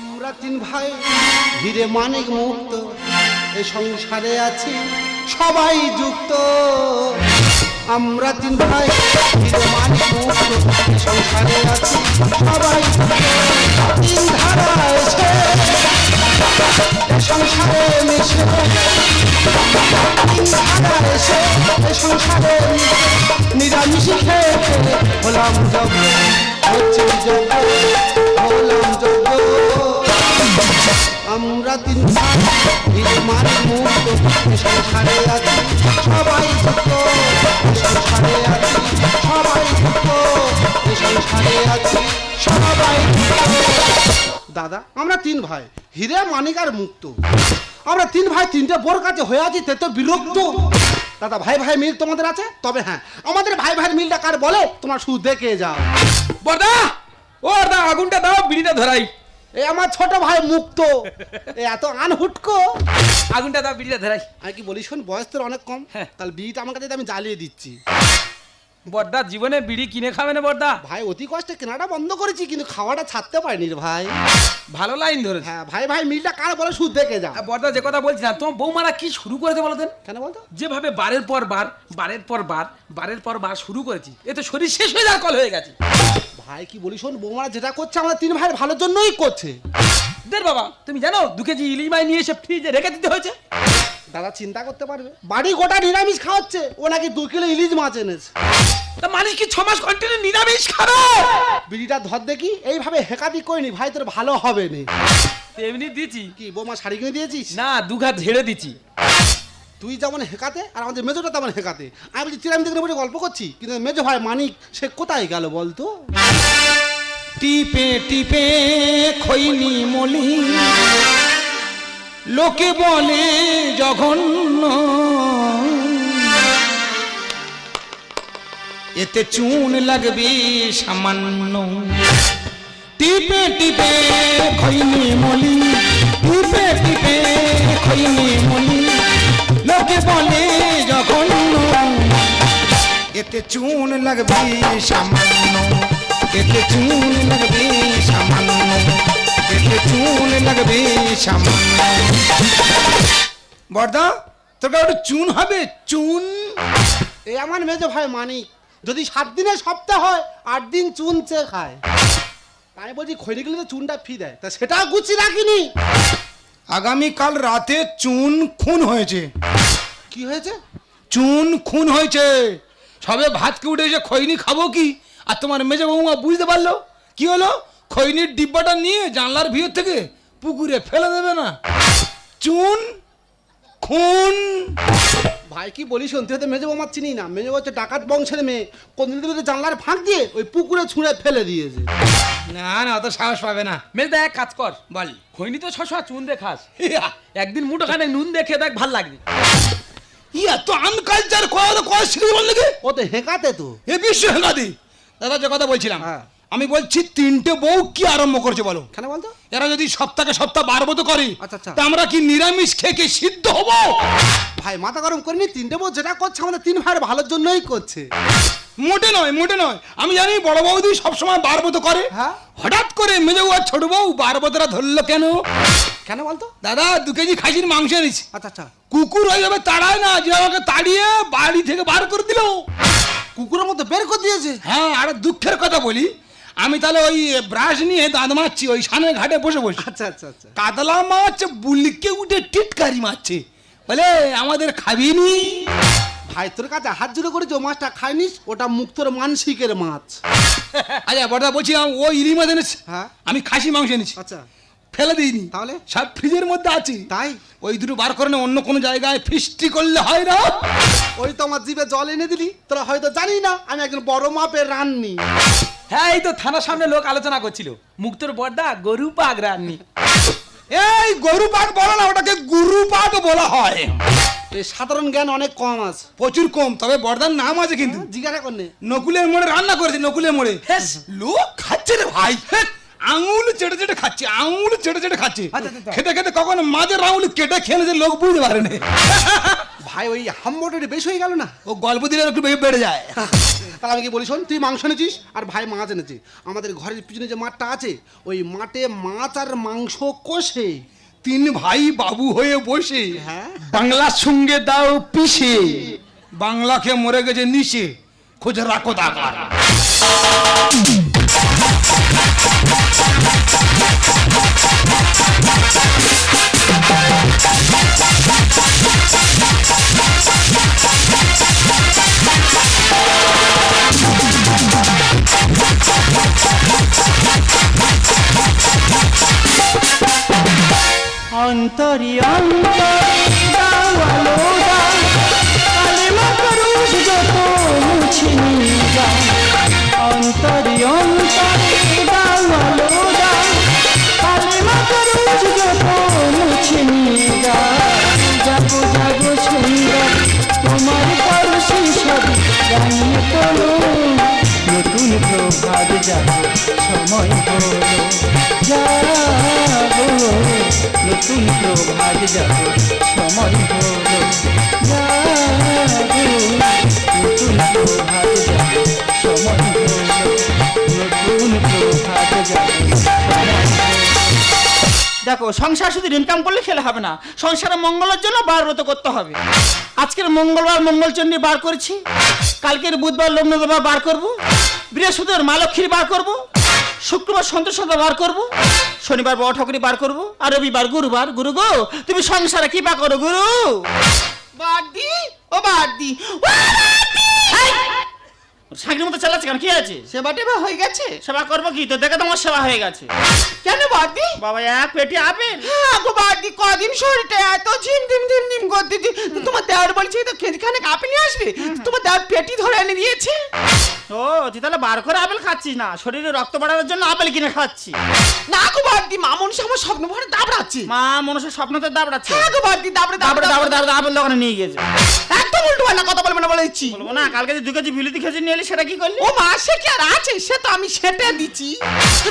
আমরা তিন ভাই, ধীরে মানিক মুক্ত, এ সংসারে আছি সবাই যুক্ত। আমরা তিন ভাই হিরে মানিক মুক্ত, এ সংসারে আছি সবাই তিন ধারা সংসারে মিশে। তিন ধারা এসে সংসারে মিশে। নিরামিষি খেয়ে হলাম যজ্ঞ হচ্ছে হলাম যজ্ঞ। আমরা তিন ভাই সংসারে আছি। সবাই সংসারে আছি। সবাই সংসারে আছি। সবাই দাদা, আমরা তিন ভাই, হিরে মানিক আর মুক্ত। আমরা তিন ভাই, তিনটে বোর কাছে হয়ে আছি, তে তো বিরক্ত। দাদা, ভাই ভাই মিল তোমাদের আছে? তবে হ্যাঁ আমাদের ভাই ভাইয়ের মিলটা কার বলে? তোমার শুধু দেখে যাও? বর্দা! ও দা আগুনটা দাও, বিড়িটা ধরাই। এই আমার ছোট ভাই মুক্ত। এ এত আনহুটকো। আগুনটা দাও বিড়িটা ধরাই। আমি কি বলি শোন বয়স তোর অনেক কম। হ্যাঁ। তাহলে বিড়িটা আমার কাছে আমি জ্বালিয়ে দিচ্ছি। বর্দা জীবনে বিড়ি কিনে খাবে না বর্দা? ভাই অতি কষ্টে কেনাটা বন্ধ করেছি কিন্তু খাওয়াটা ছাড়তে পারিনি রে ভাই। ভালো লাইন ধরেছে। হ্যাঁ ভাই ভাই মিলটা কার বলে শুধু দেখে যা। বর্দা যে কথা বলছিলাম তোমার বৌমারা কি শুরু করেছে বলো দেন কেন বলতো? যেভাবে বারের পর বার বারের পর বার বারের পর বার শুরু করেছি এ তো শরীর শেষ হয়ে যাওয়ার কল হয়ে গেছে। ভাই কি বলি শোন বৌমারা যেটা করছে আমাদের তিন ভাইয়ের ভালোর জন্যই করছে। দের বাবা তুমি জানো দু কেজি ইলিশ মাছ নিয়ে এসে ফ্রিজে রেখে দিতে হয়েছে? দাদা চিন্তা করতে পারবে? বাড়ি গোটা নিরামিষ খাওয়াচ্ছে ও নাকি দু কিলো ইলিশ মাছ এনেছে। তা মালিক কি ছ মাস কন্টিনিউ নিরামিষ খাবে? বিড়িটা ধর দেখি এইভাবে হেকাদি করিনি ভাই তোর ভালো হবে নি। এমনি দিছি কি বৌমা শাড়ি কিনে দিয়েছিস? না দুঘাত ঝেড়ে দিছি তুই যেমন হেকাতে আর আমাদের মেজোটা তেমন হেকাতে। আমি বলছি চিরামি দেখে বসে গল্প করছি কিন্তু মেজো ভাই মানিক সে কোথায় গেল বলতো? টিপে টিপে খৈনি মলি। লোকে বলে জঘন্য। এতে চুন লাগবে সামান্য। টিপে টিপে খৈনি মলি, টিপে টিপে খৈনি মলি, লোকে বলে জঘন্য। এতে চুন লাগবে সামান্য, এতে চুন লাগবে সামান্য। চুন লাগবে সামান্য বর্দা তোর কাছে চুন হবে? চুন? এই আমার মেজো ভাই মানিক যদি সাত দিনের সপ্তাহ হয় আট দিন চুন চেয়ে খায়। তাই বলছি খৈরি গেলে তো চুনটা ফি দেয়। তা সেটাও গুছি রাখিনি। আগামীকাল রাতে চুন খুন হয়েছে। কি হয়েছে? চুন খুন হয়েছে। সবে ভাতকে উঠে এসে খৈনি খাব কি? আর তোমার মেজে বৌমা বুঝতে পারল? কি হলো? খৈনির ডিব্বাটা নিয়ে জানলার ভিতর থেকে পুকুরে ফেলে দেবে না। চুন খুন। ভাই কি বলি শুনতে হতে মেজো আমার চিনি না। মেজো হচ্ছে ডাকাত বংশের মেয়ে। কোনদিন দিন জানলার ফাঁক দিয়ে ওই পুকুরে ছুঁড়ে ফেলে দিয়েছে। না না অত সাহস পাবে না। মেজদা এক কাজ কর। বল। খৈনি তো ছশো চুন দে খাস একদিন মুঠো খানে নুন দেখে দেখ ভালো লাগবে। ইয়া তো আনকালচার করা করা শিখে বল নাকি? ও তো হেঁকাতে তো। এ বিশ্ব হেঙ্গাদি দাদা যে কথা বলছিলাম হ্যাঁ। আমি বলছি তিনটে বউ কি আরম্ভ করছে বলো? কেন বলতো? এরা যদি সপ্তাহে সপ্তাহ বারবো তো করে আচ্ছা, আচ্ছা। তা আমরা কি নিরামিষ খেয়ে কি সিদ্ধ হব? ভাই মাথা গরম করিনি তিনটে বউ যেটা করছে আমাদের তিন ভাইয়ের ভালোর জন্যই করছে। মোটে নয় মোটে নয়। আমি জানি বড় বউ বৌদি সবসময় বারবত করে। হ্যাঁ। হঠাৎ করে মেজে বউ আর ছোট বউ বারবতরা ধরলো কেন? কেন বলতো? দাদা দু কেজি খাসির মাংস এনেছি। আচ্ছা আচ্ছা। কুকুর হয়ে যাবে তাড়ায় না যে আমাকে তাড়িয়ে বাড়ি থেকে বার করে দিল। কুকুরের মতো বের করে দিয়েছে? হ্যাঁ আর দুঃখের কথা বলি আমি তাহলে ওই ব্রাশ নিয়ে দাঁত মারছি ওই সানের ঘাটে বসে বসে আচ্ছা আচ্ছা আচ্ছা। কাতলা মাছ বুলিকে উঠে টিটকারি মারছে। বলে আমাদের খাবিনি। ভাই তোর কাছে হাত জুড়ে করেছি ও মাছটা খাইনিস ওটা মুক্তর মানসিকের মাছ। আচ্ছা বড়দা বলছিলাম ও ইলি মাছ এনেছে। হ্যাঁ। আমি খাসি মাংস এনেছি। আচ্ছা। ফেলে দিইনি। তাহলে? সব ফ্রিজের মধ্যে আছে। তাই? ওই দুটো বার করে না অন্য কোনো জায়গায় ফিস্টি করলে হয় না। ওই তো আমার জিভে জল এনে দিলি তোরা হয়তো জানি না আমি একজন বড় মাপের রাননি। হ্যাঁ এই তো থানার সামনে লোক আলোচনা করছিল। মুক্তর বর্দা গরু পাক রাননি এই গরু পাক বলা না ওটাকে গুরু পাক বলা হয়। এই সাধারণ জ্ঞান অনেক কম আছে। প্রচুর কম তবে বর্দার নাম আছে কিন্তু। জিজ্ঞাসা করনে নকুলের মোড়ে রান্না করেছে নকুলের মোড়ে। হ্যাঁ। লোক খাচ্ছে রে ভাই। হ্যাঁ, আঙুল চেটে চেটে খাচ্ছে আঙুল চেটে চেটে খাচ্ছে। আচ্ছা, আচ্ছা। খেতে খেতে কখন মাঝের আঙুল কেটে খেলেছে লোক বুঝতে পারে না। ভাই ওই হাম্বটের বেশি হয়ে গেল না? ও গল্প দিলে একটু বেড়ে যায়। তাহলে আমি কি বলি শোন তুই মাংস এনেছিস আর ভাই মাছ এনেছিস আমাদের ঘরের পিছনে যে মাঠটা আছে ওই মাঠে মাছ আর মাংস কষে তিন ভাই বাবু হয়ে বসে হ্যাঁ। বাংলার সঙ্গে দাও পিসে বাংলাকে মরে গেছে নিচে খোঁজে রাখো দাগার দেখো, সংসার শুধু ইনকাম করলে খেলে হবে না। সংসারে মঙ্গলের জন্য বার ব্রত করতে হবে। আজকের মঙ্গলবার মঙ্গলচণ্ডী বার করেছি। কালকের বুধবার লগ্নদেবা বার করব। বৃহস্পতিবার মা লক্ষ্মীর বার করব। শুক্রবার সন্তোষদা বার করব, শনিবার বড় ঠাকুরি বার করব, আর রবিবার গুরুবার। গুরু গো, তুমি সংসারে কি পা করো, গুরু। বাদ দি ও বাদি সাগরের মতো চালাচ্ছে কেন কি আছে সেবা টেবা হয়ে গেছে সেবা করব কি তো দেখে তোমার সেবা হয়ে গেছে কেন বাদি বাবা এক পেটি আপেল হ্যাঁ গো বাদি কদিন শরীরটা এত ঝিম ঝিম ঝিম ঝিম করতে তোমার দেওয়ার বলছি তো কেজিখানে কাপে নিয়ে আসবে তোমার দেওয়ার পেটি ধরে এনে দিয়েছে ও তুই তাহলে বার করে আপেল খাচ্ছিস না শরীরে রক্ত বাড়ানোর জন্য আপেল কিনে খাচ্ছি না গো বাদি মামুন সে আমার স্বপ্ন ভরে দাবড়াচ্ছে মা মানুষের স্বপ্নতে দাবড়াচ্ছে হ্যাঁ গো বাদি দাবড়ে দাবড়ে দাবড়ে দাবড়ে আপেল দোকানে নিয়ে গেছে একদম উল্টো পাল্টা কথা বলবে না বলেছি বলব না কালকে যে দু কেজি বিলিতি খেয়েছি নিয়ে এলি সেটা কি করলি? ও মা সে কি আর আছে? সে তো আমি সেটা দিচ্ছি।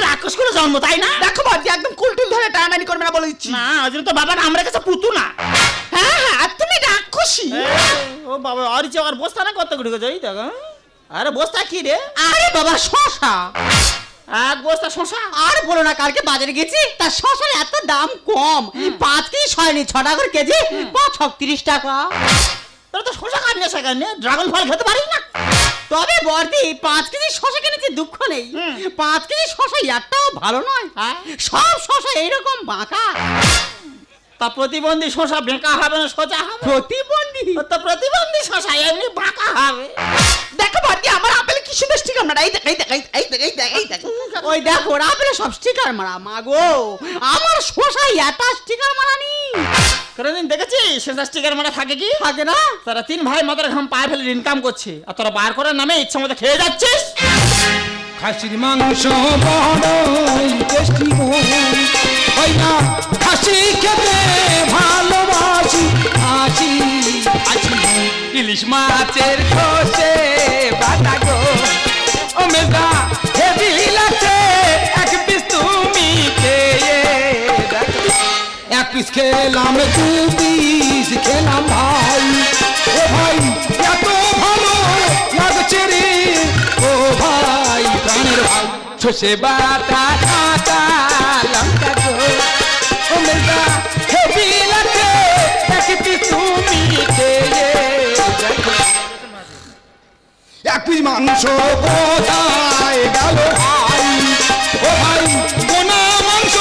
রাক্ষস করে জন্ম তাই না? দেখো বাদি একদম কুলটুল ধরে টানাটানি করবে না বলেছি না ওই জন্য তো বাবা আমরা কাছে পুতু না। হ্যাঁ হ্যাঁ আর তুমি রাক্ষসী। ও বাবা আর যে আর বস্তা না কত করে যাই দেখ হ্যাঁ? আরে বস্তা কি রে? আরে বাবা শশা। এক বস্তা শশা? আর বলো না কালকে বাজারে গেছি তার শশার এত দাম কম। পাঁচ কেজি সয়নি ছ টাকা করে কেজি পাঁচ ছত্রিশ টাকা। তোরা তো শশা খাবি না সেখানে ড্রাগন ফল খেতে পারিস না? তবে বর্দি পাঁচ কেজি শশা কিনেছি দুঃখ নেই। পাঁচ কেজি শশা একটাও ভালো নয় হ্যাঁ? সব শশা এইরকম বাঁকা। তা প্রতিবন্ধী শশা বেঁকা হবে না সোজা হবে? প্রতিবন্ধী? তো প্রতিবন্ধী শশা এমনি বাঁকা হবে। দেখো বর্দি আমার আপেল কি সুন্দর স্টিকার মারা এই দেখ এই দেখ এই দেখ এই দেখ এই দেখ ওই দেখো ওর আপেলে সব স্টিকার মারা মাগো আমার শশা এত স্টিকার মারা নি কোনোদিন দেখেছিস? সেটা স্টিকার মারা থাকে কি? থাকে না? তারা তিন ভাই মাথার ঘাম পায়ে ফেলে ইনকাম করছে। আর তোরা বার করার নামে ইচ্ছা মতো খেয়ে যাচ্ছিস? খাসির মাংস বড়ই টেস্টি খাসি খেতে ভালোবাসি আছি আছি ইলিশ মাছের খোসে বাটা গো। ও মেজা হেভি লাগছে। এক পিস তুমি খেয়ে এক পিস খেলাম, দু পিস খেলাম ভাই। ও ভাই, এত ভালো লাগছে রে। ও ভাই, প্রাণের ভাই। ছোসে বাটা এক মাংস কোথায় গেল ভাই? ও ভাই গোনা মাংস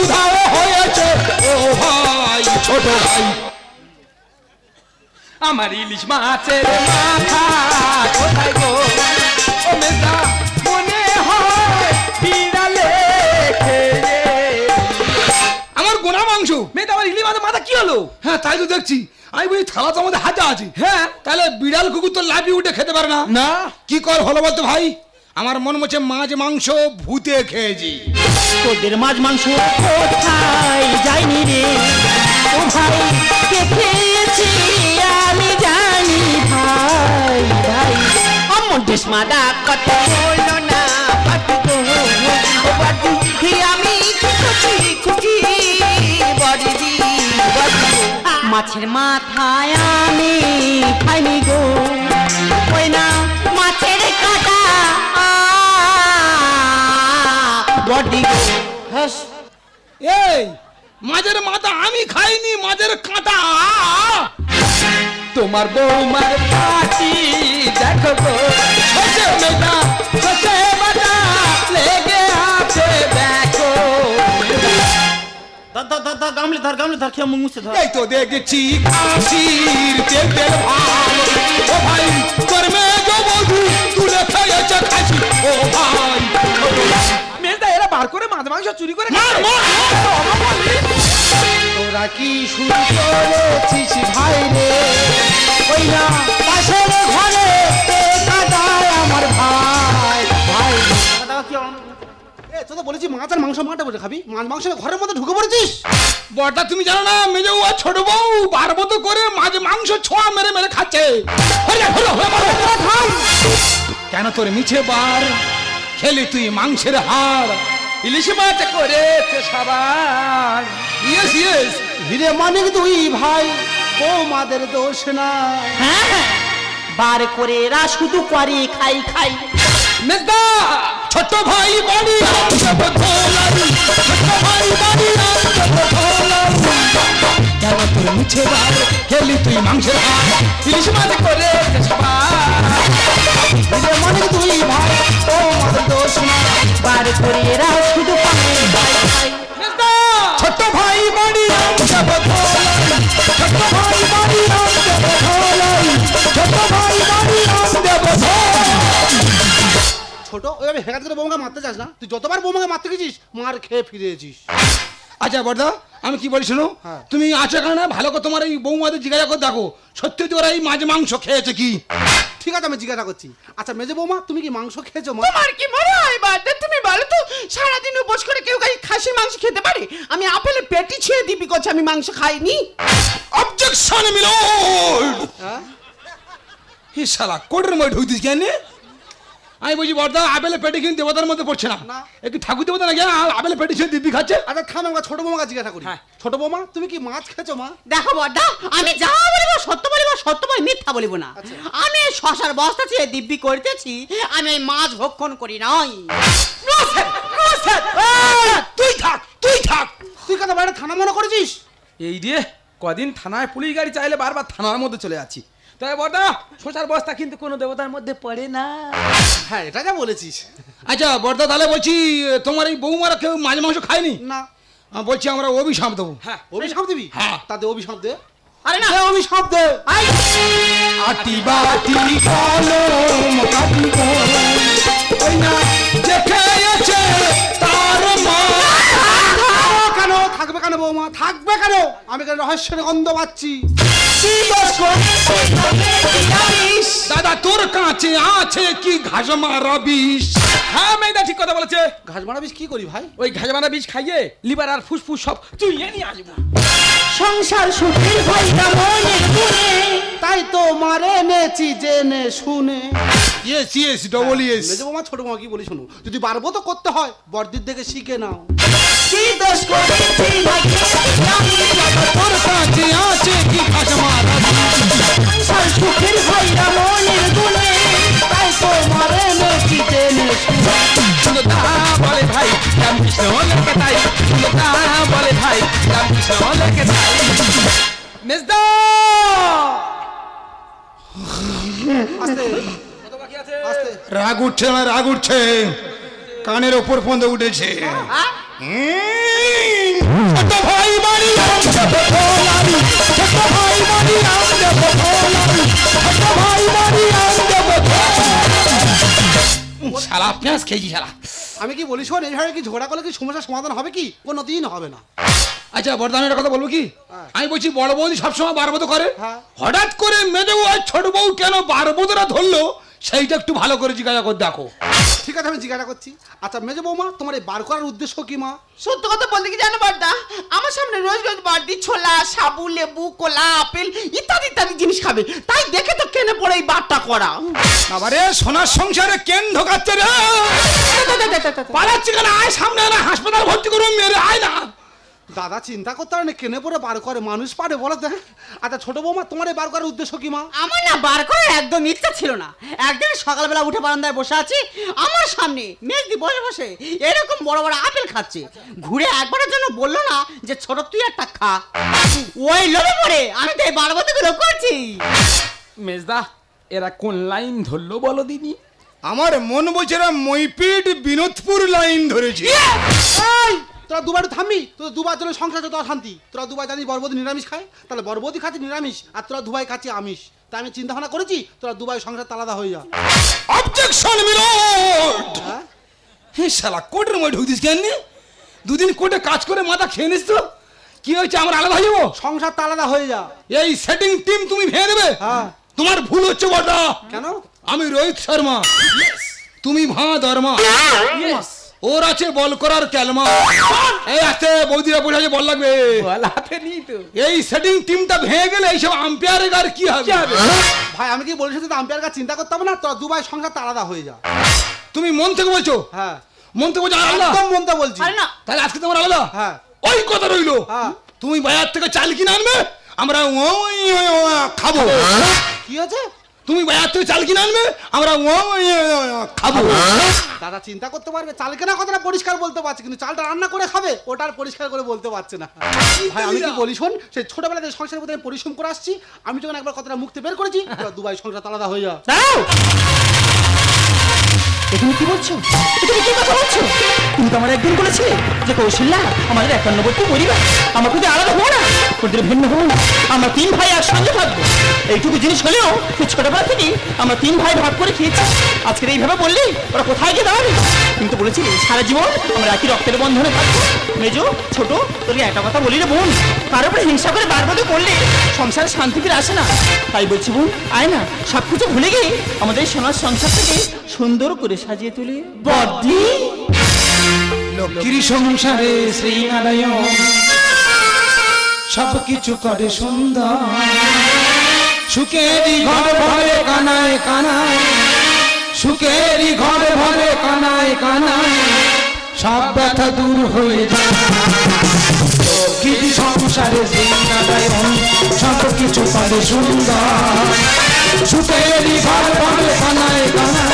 উধাও হয়েছে। ও ভাই ছোট ভাই। আমার ইলিশ মাছের মাথা কোথায় গো? ও মেজা মনে হয় বিড়ালে খেয়ে আমার গোনা মাংস। মেয়ে আমার ইলি মাছের মাথা কি হলো? হ্যাঁ তাই তো দেখছি। আমি বলি থালা তো আমাদের হাতে আছে। হ্যাঁ। তাহলে বিড়াল কুকুর তো লাভি উঠে খেতে পারে না। না। কি কর হলো বলতো ভাই? আমার মন মচ্ছে মাছ মাংস ভূতে খেয়েছি। তোদের মাছ মাংস কোথায় যায়নি রে? ও ভাই কে খেয়েছি আমি জানি ভাই ভাই। অমন দেশমাদা কত হলো না পাটি গো আমি খুশি খুশি বড়ি দি। বড়ি মাছের মাথায় আমি খাইনি গো। ওই না মাছ মাছের কাটা। বডি এই, মাঝের মাথা আমি খাইনি, মাঝের কাঁটা। তোমার বৌমার পাটি দেখো গো ধর ধর ধর ধর গামলে ধর গামলে ধর খেয়ে মুখ মুছে ধর। এই তো দেখেছি কাশির তেল ভালো ও ভাই তোর মেয়ে বধু তুলে খেয়েছে খাসি। ও ভাই মেজদা এরা বার করে মাছ মাংস চুরি করে মার, মার, মার। তোরা কি শুরু করেছিস ভাই রে? ওই না বলেছি মাছ আর মাংস মাঠে বসে খাবি। মাছ মাংস ঘরের মধ্যে ঢুকে পড়েছিস? বড়টা তুমি জানো না মেজে ও ছোট বউ বারবত করে মাছ মাংস ছোঁয়া মেরে মেরে খাচ্ছে। কেন তোর মিছে বার? খেলি তুই মাংসের হাড়। ইলিশ মাছ করেছে সবার। ইয়েস ইয়েস হিরে মানিক দুই ভাই ও মাদের দোষ না হ্যাঁ হ্যাঁ। বার করে এরা শুধু করে খাই খাই। মেজদা ছোট ভাই বাড়ি ছোট ভাই বাড়ি কেন তোর মিছে বার খেলি তুই মাংসের হাড় ইলিশ মাছ করেছে সবার হিরে মানিক দুই ভাই। বৌমাদের দোষ না বার করে এরা শুধু করে খাই খাই ছোট ওইভাবে হেকাত করে বৌমাকে মারতে চাস না? তুই যতবার বৌমাকে মারতে গেছিস মার খেয়ে ফিরেছিস আচ্ছা বর্দা আমি কি বলি শোনো? হ্যাঁ। তুমি আছো এখানে ভালো করে তোমার এই বৌমাদের জিজ্ঞাসা করে দেখো। সত্যি তো ওরা এই মাছ মাংস খেয়েছে কি? ঠিক আছে আমি জিজ্ঞাসা করছি। আচ্ছা মেজে বৌমা তুমি কি মাংস খেয়েছো মা? তোমার কি মনে হয় বাদে তুমি বলো তো সারাদিন উপোস করে কেউ গাই খাসি মাংস খেতে পারে? আমি আপেলে পেটি ছেড়ে দিবি করছে আমি মাংস খাইনি। অবজেকশন মিলো হ্যাঁ? হি শালা কোটের মধ্যে ঢুকতিস কেন? আমি বলছি বর্দা আবেলে পেটে কিন্তু দেবতার মধ্যে পড়ছে না। একটু ঠাকুর দেবতা নাকি আর আবেলে পেটে ছিল দিব্যি খাচ্ছে। আচ্ছা থাম আমরা ছোট বৌমা জিজ্ঞাসা করি হ্যাঁ। ছোট বৌমা তুমি কি মাছ খেয়েছো মা? দেখো বড়দা আমি যা বলিব সত্য বলিব সত্য বলি মিথ্যা বলিব না। আমি এই শশার বস্তা ছেড়ে দিব্যি করতেছি আমি এই মাছ ভক্ষণ করি নাই। তুই থাক তুই থাক। তুই কেন বাইরে থানা মনে করেছিস? এই রে কদিন থানায় পুলিশ গাড়ি চাইলে বারবার থানার মধ্যে চলে যাচ্ছি। তবে বড়দা শোষার বস্তা কিন্তু কোনো দেবতার মধ্যে পড়ে না। হ্যাঁ এটা যা বলেছিস। আচ্ছা বর্দা তাহলে বলছি তোমার এই বৌমারা কেউ মাছ মাংস খায়নি? না। বলছি আমরা অভিশাপ দেবো। হ্যাঁ। অভিশাপ দিবি? হ্যাঁ। তাতে অভিশাপ দে। আরে না। অভিশাপ দে। আটি বাটি কলম কাটি কলম। ওই না যে খেয়েছে কেন বৌমা? থাকবে কেন? আমি কেন রহস্যের গন্ধ পাচ্ছি? দাদা, তোর কাছে আছে কি ঘাসমা রবিশ হ্যাঁ মেয়েদা ঠিক কথা বলেছে। ঘাস মারা বিষ কি করি ভাই? ওই ঘাজমানা বীজ খাইয়ে লিভার আর ফুসফুস সব চুইয়ে নিয়ে আসব। সংসার সুখের না মনে গুনে তাই তো মারে নেছি জেনে শুনে। ইয়েস ইয়েস ডবল ইয়েস মেজে বৌমা ছোট বৌমা কি বলি শোনো যদি পারব তো করতে হয় বর্দির দেখে শিখে নাও। কি দোষ করেছি ভাগ্যে? আমি তোর কাছে আছে কি ঘাস মারা সংসার সুখের হয় না মনের জেনে সুন্দরতা বলে ভাই তাই সুন্দরতা বলে ভাই তাই মেজদা রাগ উঠছে না রাগ উঠছে। কানের ওপর পর্যন্ত উঠেছে। ভাই বাড়ি শালা খেয়েছি সারা আমি কি বলি শোন এইভাবে কি ঝগড়া করলে কি সমস্যার সমাধান হবে কি? কোনো দিন হবে না। আচ্ছা বরদানের একটা কথা বলব কি? হ্যাঁ। আমি বলছি বড় বৌদি সবসময় বারবদ করে। হ্যাঁ। হঠাৎ করে মেজে বউ আর ছোট বউ কেন বারবদরা ধরলো? সেইটা একটু ভালো করে জিজ্ঞাসা করে দেখো। ঠিক আছে আমি জিজ্ঞাসা করছি। আচ্ছা মেজে বৌমা তোমার এই বার করার উদ্দেশ্য কি মা? সত্য কথা বলতে কি জানো বড়দা আমার সামনে রোজ রোজ বাড়তি ছোলা সাবু লেবু কলা আপেল ইত্যাদি ইত্যাদি জিনিস খাবে। তাই দেখে তো কেনে পড়ে এই বারটা করা। বাবারে সোনার সংসারে কেন ঢোকাচ্ছে রে? পালাচ্ছি কেন? আয় সামনে না হাসপাতাল ভর্তি করব মেরে আয় না। দাদা চিন্তা করতে পারে না কেনে পরে বার করে মানুষ পারে বলো তো হ্যাঁ? আচ্ছা ছোট বৌমা তোমার এই বার করার উদ্দেশ্য কি মা? আমার না বার করার একদম ইচ্ছা ছিল না। একদিন সকালবেলা উঠে বারান্দায় বসে আছি আমার সামনে মেজদি বসে বসে এরকম বড় বড় আপেল খাচ্ছে। ঘুরে একবারের জন্য বলল না যে ছোট তুই একটা খা। ওই লোভে পড়ে আমি তো এই বারবতগুলো করছি মেজদা এরা কোন লাইন ধরলো বলো দিনি? আমার মন বলছে না মইপিট বিনোদপুর লাইন ধরেছে। এই! তোরা দুবার থামবি তোরা দুবার জন্য সংসার তো শান্তি। তোরা দুবার জানিস বরবতী নিরামিষ খায় তাহলে বরবতী খাচ্ছে নিরামিষ আর তোরা দুবাই খাচ্ছি আমিষ। তাই আমি চিন্তা ভাবনা করেছি তোরা দুবাই সংসার আলাদা হয়ে যা। অবজেকশন মিলোড হ্যাঁ? হে শালা কোর্টের মধ্যে ঢুকতিস কেন দুদিন কোর্টে কাজ করে মাথা খেয়ে নিস তো? কি হয়েছে আমরা আলাদা হয়ে যাব? সংসার আলাদা হয়ে যা। এই সেটিং টিম তুমি ভেঙে দেবে? হ্যাঁ। তোমার ভুল হচ্ছে বড়া কেন? আমি রোহিত শর্মা। তুমি ভাঙা ধর্মা ওর আছে বল করার ক্যালমা। এই আস্তে বৌদিরা বসে আছে বল লাগবে। বল হাতে নি তো। এই সেটিং টিমটা ভেঙে গেলে এইসব আম্পায়ারের আর কি হবে? ভাই আমি কি বলেছি তো আম্পায়ার কাছে চিন্তা করতে হবে না? তোরা দুবাই সংসার আলাদা হয়ে যা। তুমি মন থেকে বলছো? হ্যাঁ। মন থেকে বলছো আলাদা? একদম মনটা বলছি। আরে না। তাহলে আজকে তোমার আলাদা? হ্যাঁ। ওই কথা রইল। হ্যাঁ। তুমি বাজার থেকে চাল কিনে আনবে আমরা ওই খাব। কি হয়েছে? তুমি বাজার থেকে চাল কিনে আনবে? আমরা খাব। দাদা চিন্তা করতে পারবে চাল কেনা কথাটা পরিষ্কার বলতে পারছে কিন্তু চালটা রান্না করে খাবে ওটার আর পরিষ্কার করে বলতে পারছে না। ভাই আমি কি বলি শোন সেই ছোটবেলাতে সংসারের মধ্যে পরিশ্রম করে আসছি আমি যখন একবার কথাটা মুক্তি বের করেছি দুবাই সংসার আলাদা হয়ে যা এখানে কি বলছো? এখানে কি কথা বলছো? তুমি তো আমার একদিন বলেছিলে যে কৌশল্যা, আমাদের একান্নবর্তী পরিবার আমরা কিন্তু আলাদা হব না, ওদের ভিন্ন হব না, আমরা তিন ভাই একসঙ্গে থাকব। এইটুকু জিনিস হলেও তুই ছোটবেলা থেকে আমরা তিন ভাই ভাগ করে খেয়েছি। আজকের এইভাবে বললি ওরা কোথায় গিয়ে দাঁড়াবে? কিন্তু বলেছিলি সারা জীবন আমরা একই রক্তের বন্ধনে থাকব। মেজো, ছোট, তোকে একটা কথা বলি রে বোন। কারোর উপরে হিংসা করে বারবার করলে সংসারে শান্তি ফিরে আসে না। তাই বলছি বোন, আয় না সব কিছু ভুলে গিয়ে আমাদের সোনার সংসারটাকে সুন্দর করে সাজিয়ে তুলি। বড্ডি লক্ষ্মীর সংসারে শ্রীনারায়ণ। সব কিছু করে সুন্দর। সুখেরই ঘর ভরে কানায় কানায়। সুখেরই ঘর ভরে কানায় কানায়। সব ব্যথা দূর হয়ে যায়। লক্ষ্মীর সংসারে শ্রীনারায়ণ। সব কিছু করে সুন্দর। সুখেরই ঘর ভরে কানায় কানায়।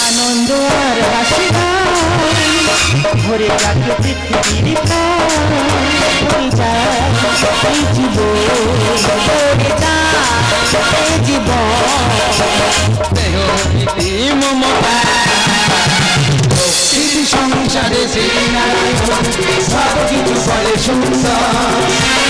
আনন্দ আর হাসি ভরে যাকে পৃথিবীর সংসারে সেই নারায়ণ সব কিছু করে সুন্দর